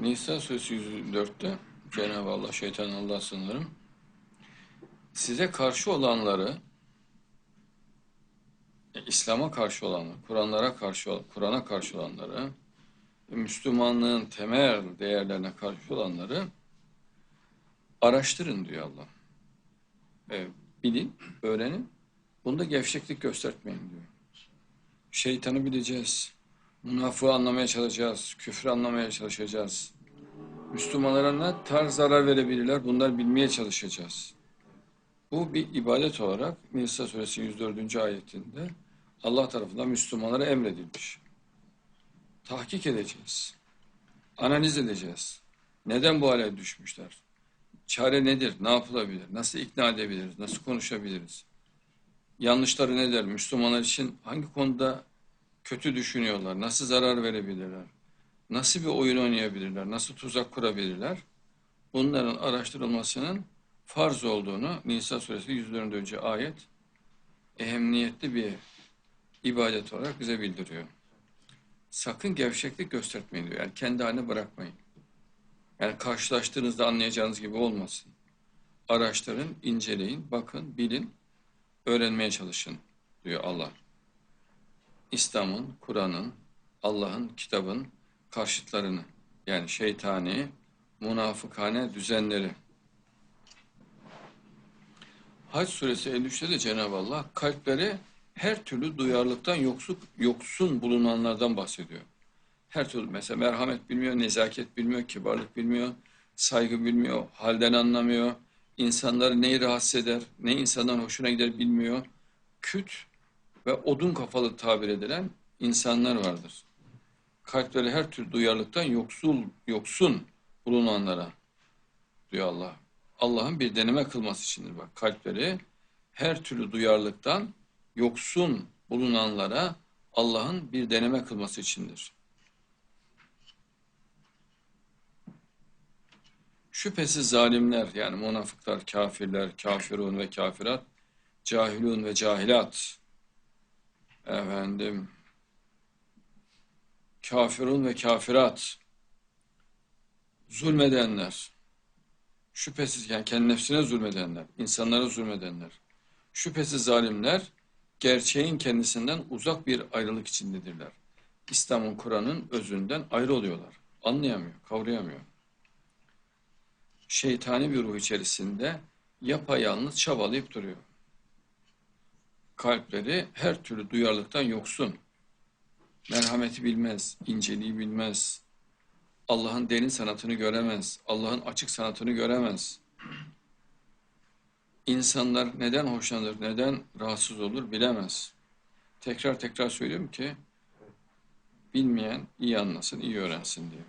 Nisa suresi 104'te Cenab-ı Allah şeytan Allah sınırım size karşı olanları İslam'a karşı olanları, Kur'anlara karşı Kur'an'a karşı olanları, Müslümanlığın temel değerlerine karşı olanları araştırın diyor Allah. E, bilin, öğrenin. Bunda gevşeklik göstermeyin diyor. Şeytanı bileceğiz. Münafığı anlamaya çalışacağız. Küfrü anlamaya çalışacağız. Müslümanlara ne tarz zarar verebilirler bunlar bilmeye çalışacağız. Bu bir ibadet olarak Nisa suresi 104. ayetinde Allah tarafından Müslümanlara emredilmiş. Tahkik edeceğiz. Analiz edeceğiz. Neden bu hale düşmüşler? Çare nedir? Ne yapılabilir? Nasıl ikna edebiliriz? Nasıl konuşabiliriz? Yanlışları nedir? Müslümanlar için hangi konuda kötü düşünüyorlar? Nasıl zarar verebilirler? Nasıl bir oyun oynayabilirler? Nasıl tuzak kurabilirler? Bunların araştırılmasının farz olduğunu Nisa suresi 104. ayet ehemmiyetli bir ibadet olarak bize bildiriyor. Sakın gevşeklik göstermeyin diyor. Yani kendi haline bırakmayın. Yani karşılaştığınızda anlayacağınız gibi olmasın. Araştırın, inceleyin, bakın, bilin, öğrenmeye çalışın diyor Allah. İslam'ın, Kur'an'ın, Allah'ın, kitabın karşıtlarını yani şeytani, münafıkane düzenleri. Hac suresi 53'te de Cenab-ı Allah kalpleri her türlü duyarlılıktan yoksun, yoksun bulunanlardan bahsediyor. Her türlü mesela merhamet bilmiyor, nezaket bilmiyor, kibarlık bilmiyor, saygı bilmiyor, halden anlamıyor, insanları neyi rahatsız eder, ne insandan hoşuna gider bilmiyor. Küt ve odun kafalı tabir edilen insanlar vardır. Kalpleri her türlü duyarlılıktan yoksul, yoksun bulunanlara diyor Allah. Allah'ın bir deneme kılması içindir bak. Kalpleri her türlü duyarlılıktan yoksun bulunanlara Allah'ın bir deneme kılması içindir. Şüphesiz zalimler yani münafıklar, kafirler, kafirun ve kafirat, cahilun ve cahilat, efendim, kafirun ve kafirat, zulmedenler, şüphesiz yani kendi nefsine zulmedenler, insanlara zulmedenler, şüphesiz zalimler, gerçeğin kendisinden uzak bir ayrılık içindedirler. İslam'ın Kur'an'ın özünden ayrı oluyorlar. Anlayamıyor, kavrayamıyor. Şeytani bir ruh içerisinde yapayalnız çabalayıp duruyor. Kalpleri her türlü duyarlılıktan yoksun. Merhameti bilmez, inceliği bilmez. Allah'ın derin sanatını göremez. Allah'ın açık sanatını göremez. İnsanlar neden hoşlanır, neden rahatsız olur bilemez. Tekrar tekrar söylüyorum ki bilmeyen iyi anlasın, iyi öğrensin diye.